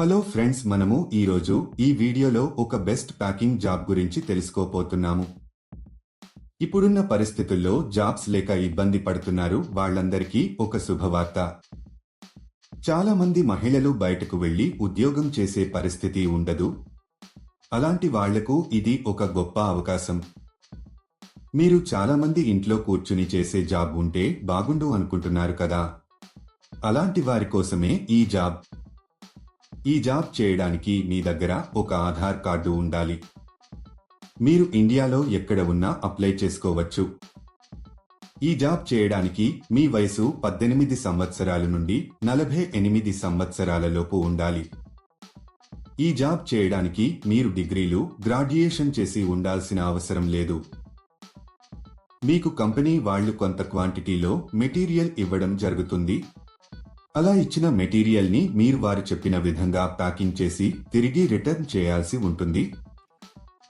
Hello friends మనము ఈరోజు ఈ వీడియోలో ఒక బెస్ట్ ప్యాకింగ్ జాబ్ గురించి తెలుసుకోపోతున్నాము ఇప్పుడున్న పరిస్థితుల్లో జాబ్స్ లేక ఇబ్బంది పడుతున్నారు వాళ్ళందరికీ ఒక శుభవార్త. చాలా మంది మహిళలు బయటకు వెళ్ళి ఉద్యోగం చేసే పరిస్థితి ఉండదు. అలాంటి వాళ్ళకు ఇది ఒక గొప్ప అవకాశం. మీరు చాలా మంది ఇంట్లో కూర్చుని చేసే జాబ్ ఉంటే బాగుండు అనుకుంటున్నారు కదా? అలాంటి వారి కోసమే ఈ జాబ్. ఈ జాబ్ చేయడానికి మీ దగ్గర ఒక ఆధార్ కార్డు ఉండాలి. మీరు ఇండియాలో ఎక్కడ ఉన్నా అప్లై చేసుకోవచ్చు. ఈ జాబ్ చేయడానికి మీ వయసు పద్దెనిమిది సంవత్సరాల నుండి నలభై ఎనిమిది సంవత్సరాలలోపు ఉండాలి. ఈ జాబ్ చేయడానికి మీరు డిగ్రీలు గ్రాడ్యుయేషన్ చేసి ఉండాల్సిన అవసరం లేదు. మీకు కంపెనీ వాళ్ళు కొంత క్వాంటిటీలో మెటీరియల్ ఇవ్వడం జరుగుతుంది. అలా ఇచ్చిన మెటీరియల్ని మీరు వారు చెప్పిన విధంగా ప్యాకింగ్ చేసి తిరిగి రిటర్న్ చేయాల్సి ఉంటుంది.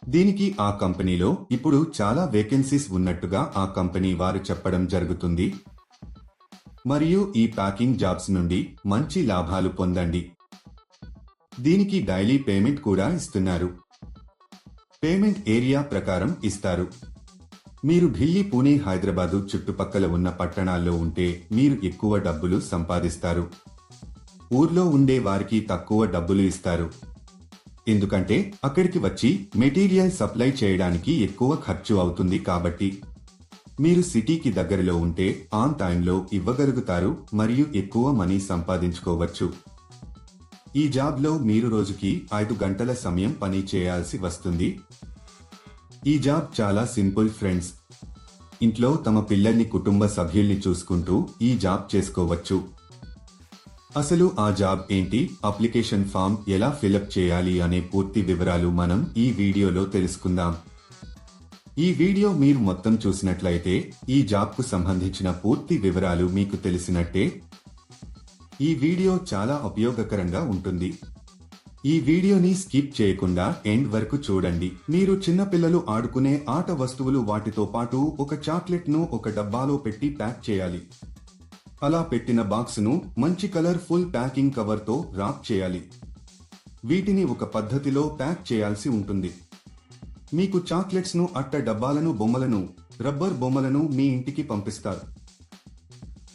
దీనికి ఆ కంపెనీలో ఇప్పుడు చాలా వేకెన్సీస్ ఉన్నట్టుగా ఆ కంపెనీ వారు చెప్పడం జరుగుతుంది. మరియు ఈ ప్యాకింగ్ జాబ్స్ నుండి మంచి లాభాలు పొందండి. దీనికి డైలీ పేమెంట్ కూడా ఇస్తున్నారు. పేమెంట్ ఏరియా ప్రకారం ఇస్తారు. మీరు ఢిల్లీ పూణే హైదరాబాదు చుట్టుపక్కల ఉన్న పట్టణాల్లో ఉంటే మీరు ఎక్కువ డబ్బులు సంపాదిస్తారు. ఊర్లో ఉండే వారికి తక్కువ డబ్బులు ఇస్తారు. ఎందుకంటే అక్కడికి వచ్చి మెటీరియల్ సప్లై చేయడానికి ఎక్కువ ఖర్చు అవుతుంది కాబట్టి. మీరు సిటీకి దగ్గరలో ఉంటే ఆన్ టైంలో ఇవ్వగలుగుతారు మరియు ఎక్కువ మనీ సంపాదించుకోవచ్చు. ఈ జాబ్లో మీరు రోజుకి ఐదు గంటల సమయం పని చేయాల్సి వస్తుంది. ఈ జాబ్ చాలా సింపుల్ ఫ్రెండ్స్. ఇంట్లో తమ పిల్లల్ని కుటుంబ సభ్యుల్ని చూసుకుంటూ ఈ జాబ్ చేసుకోవచ్చు. అసలు ఆ జాబ్ ఏంటి? అప్లికేషన్ ఫామ్ ఎలా ఫిలప్ చేయాలి అనే పూర్తి వివరాలు మనం ఈ వీడియోలో తెలుసుకుందాం. ఈ వీడియో మీరు మొత్తం చూసినట్లయితే ఈ జాబ్కు సంబంధించిన పూర్తి వివరాలు మీకు తెలిసినట్టే. ఈ వీడియో చాలా ఉపయోగకరంగా ఉంటుంది. ఈ వీడియోని స్కిప్ చేయకుండా ఎండ్ వరకు చూడండి. మీరు చిన్నపిల్లలు ఆడుకునే ఆట వస్తువులు వాటితో పాటు ఒక చాక్లెట్ను ఒక డబ్బాలో పెట్టి ప్యాక్ చేయాలి. అలా పెట్టిన బాక్స్ను మంచి కలర్ ఫుల్ ప్యాకింగ్ కవర్తో రాప్ చేయాలి. వీటిని ఒక పద్ధతిలో ప్యాక్ చేయాల్సి ఉంటుంది. మీకు చాక్లెట్స్ను అట్ట డబ్బాలను బొమ్మలను రబ్బర్ బొమ్మలను మీ ఇంటికి పంపిస్తారు.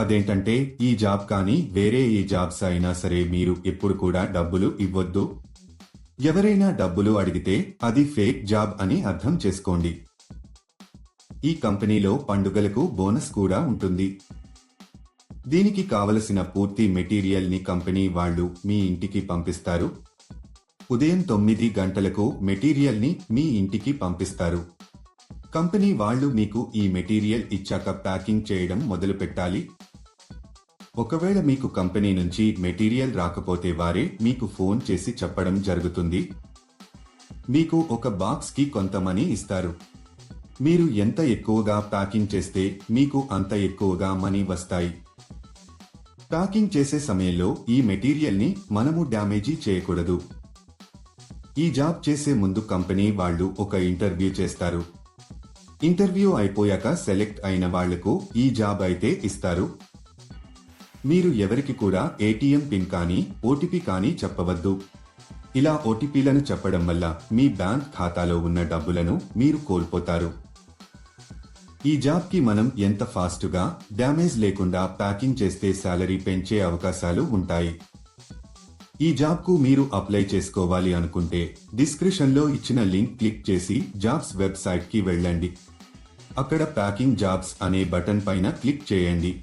అదేంటంటే ఈ జాబ్ కానీ వేరే ఏ జాబ్స్ అయినా సరే మీరు ఎప్పుడు కూడా డబ్బులు ఇవ్వద్దు. ఎవరైనా డబ్బులు అడిగితే అది ఫేక్ జాబ్ అని అర్థం చేసుకోండి. ఈ కంపెనీలో పండుగలకు బోనస్ కూడా ఉంటుంది. దీనికి కావలసిన పూర్తి మెటీరియల్ని కంపెనీ వాళ్ళు మీ ఇంటికి పంపిస్తారు. ఉదయం తొమ్మిది గంటలకు మెటీరియల్ని మీ ఇంటికి పంపిస్తారు. కంపెనీ వాళ్ళు మీకు ఈ మెటీరియల్ ఇచ్చాక ప్యాకింగ్ చేయడం మొదలు పెట్టాలి ఒకవేళ మీకు కంపెనీ నుంచి మెటీరియల్ రాకపోతే వారే మీకు ఫోన్ చేసి చెప్పడం జరుగుతుంది. మీకు ఒక బాక్స్కి కొంత మనీ ఇస్తారు. మీరు ఎంత ఎక్కువగా ప్యాకింగ్ చేస్తే మీకు అంత ఎక్కువగా మనీ వస్తాయి. ప్యాకింగ్ చేసే సమయంలో ఈ మెటీరియల్ని మనము డ్యామేజీ చేయకూడదు. ఈ జాబ్ చేసే ముందు కంపెనీ వాళ్ళు ఒక ఇంటర్వ్యూ చేస్తారు. ఇంటర్వ్యూ అయిపోయాక సెలెక్ట్ అయిన వాళ్ళకు ఈ జాబ్ అయితే ఇస్తారు. మీరు ఎవరికి కూడా ఏటీఎం పిన్ కానీ ఓటీపీ కానీ చెప్పవద్దు. ఇలా ఓటీపీలను చెప్పడం వల్ల మీ బ్యాంక్ ఖాతాలో ఉన్న డబ్బులను మీరు కోల్పోతారు. ఈ జాబ్కి మనం ఎంత ఫాస్ట్గా డ్యామేజ్ లేకుండా ప్యాకింగ్ చేస్తే శాలరీ పెంచే అవకాశాలు ఉంటాయి. ఈ జాబ్కు మీరు అప్లై చేసుకోవాలి అనుకుంటే డిస్క్రిప్షన్లో ఇచ్చిన లింక్ క్లిక్ చేసి జాబ్స్ వెబ్సైట్కి వెళ్ళండి. అక్కడ ప్యాకింగ్ జాబ్స్ అనే బటన్ పైన క్లిక్ చేయండి.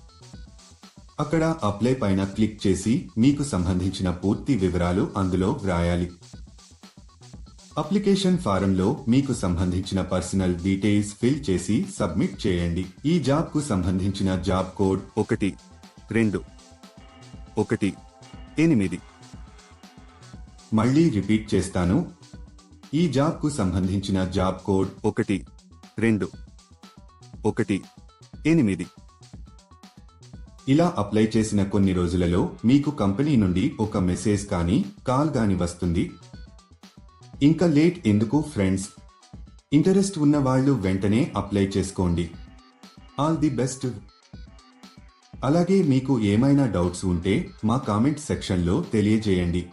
అక్కడ అప్లై పైన క్లిక్ చేసి మీకు సంబంధించిన పూర్తి వివరాలు అందులో వ్రాయాలి. అప్లికేషన్ ఫారంలో మీకు సంబంధించిన పర్సనల్ డీటెయిల్స్ ఫిల్ చేసి సబ్మిట్ చేయండి. ఈ జాబ్కు సంబంధించిన జాబ్ కోడ్ ఒకటి రెండు ఒకటి ఎనిమిది. మళ్ళీ రిపీట్ చేస్తాను. ఈ జాబ్కు సంబంధించిన జాబ్ కోడ్ ఒకటి రెండు ఒకటి ఎనిమిది. ఇలా అప్లై చేసిన కొన్ని రోజులలో మీకు కంపెనీ నుండి ఒక మెసేజ్ కానీ కాల్ గాని వస్తుంది. ఇంకా లేట్ ఎందుకు ఫ్రెండ్స్? ఇంటరెస్ట్ ఉన్న వాళ్ళు వెంటనే అప్లై చేసుకోండి. All the best. అలాగే మీకు ఏమైనా డౌట్స్ ఉంటే మా కామెంట్ సెక్షన్లో తెలియజేయండి.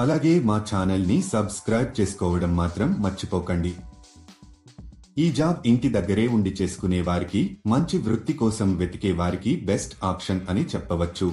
అలాగే మా ఛానల్ని సబ్స్క్రైబ్ చేసుకోవడం మాత్రం మర్చిపోకండి. ఈ జాబ్ ఇంటి దగ్గరే ఉండి చేసుకునే వారికి మంచి వృత్తి కోసం వెతికే వారికి బెస్ట్ ఆప్షన్ అని చెప్పవచ్చు.